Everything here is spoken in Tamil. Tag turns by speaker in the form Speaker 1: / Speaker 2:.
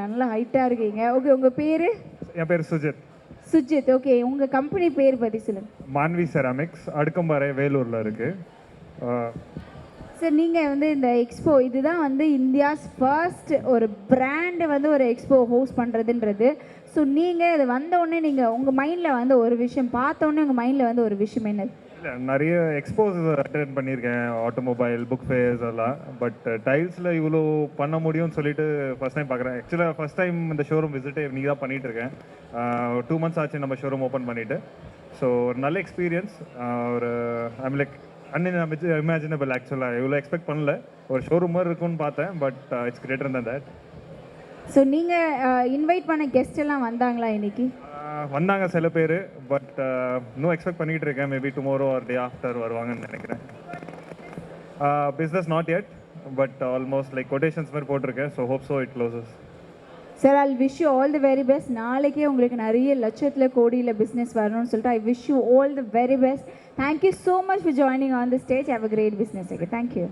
Speaker 1: நல்லா ஹைட்டாக இருக்கீங்க. ஓகே உங்கள் பேர்?
Speaker 2: என் பேர் சுஜித்.
Speaker 1: சுஜித். ஓகே உங்கள் கம்பெனி பேர் பற்றி சொல்லுங்கள்
Speaker 2: மான்வி செராமிக்ஸ் அடுக்கம்பாறை வேலூரில் இருக்குது
Speaker 1: சார் நீங்கள் வந்து இந்த எக்ஸ்போ இதுதான் வந்து இந்தியாஸ் ஃபர்ஸ்ட் ஒரு பிராண்டு வந்து ஒரு எக்ஸ்போ ஹோஸ்ட் பண்ணுறதுன்றது ஸோ நீங்கள் இது வந்த உடனே நீங்கள் உங்கள் மைண்டில் வந்து ஒரு விஷயம் பார்த்த உடனே உங்கள் மைண்டில் வந்து ஒரு விஷயம் என்னது?
Speaker 2: இல்லை நிறைய எக்ஸ்போஸ் அட்டென்ட் பண்ணியிருக்கேன். ஆட்டோமொபைல் புக் ஃபேர்ஸ் எல்லாம் பட் டைல்ஸில் இவ்வளோ பண்ண முடியும்னு சொல்லிட்டு ஃபஸ்ட் டைம் பார்க்குறேன் ஆக்சுவலாக ஃபர்ஸ்ட் டைம் இந்த ஷோரூம் விசிட்டே நீ தான் பண்ணிகிட்டு இருக்கேன். டூ மந்த்ஸ் ஆச்சு நம்ம ஷோரூம் ஓப்பன் பண்ணிவிட்டு ஸோ ஒரு நல்ல எக்ஸ்பீரியன்ஸ் ஒரு ஐம் லைக் அன்இமேஜ் இமேஜினபிள் ஆக்சுவலாக இவ்வளோ எக்ஸ்பெக்ட் பண்ணல. ஒரு ஷோரூம் மாதிரி இருக்கும்னு பார்த்தேன். But it's greater than that
Speaker 1: so நீங்கள் இன்வைட் பண்ண கெஸ்ட் எல்லாம் வந்தாங்களா இன்னைக்கு?
Speaker 2: வந்தாங்க சில பேர் பட் uh, இன்னும் எக்ஸ்பெக்ட் பண்ணிட்டு இருக்கேன். Maybe tomorrow or day after வருவாங்கன்னு நினைக்கிறேன். Business not yet but almost like quotations மாதிரி போட்டிருக்கேன். So hope so it closes
Speaker 1: sir I wish you all the very best நாளைக்கே உங்களுக்கு நிறைய லட்சத்தில் கோடியில் பிஸ்னஸ் வரணும்னு சொல்லிட்டு I wish you all the very best thank you so much for joining on the stage have a great business okay thank you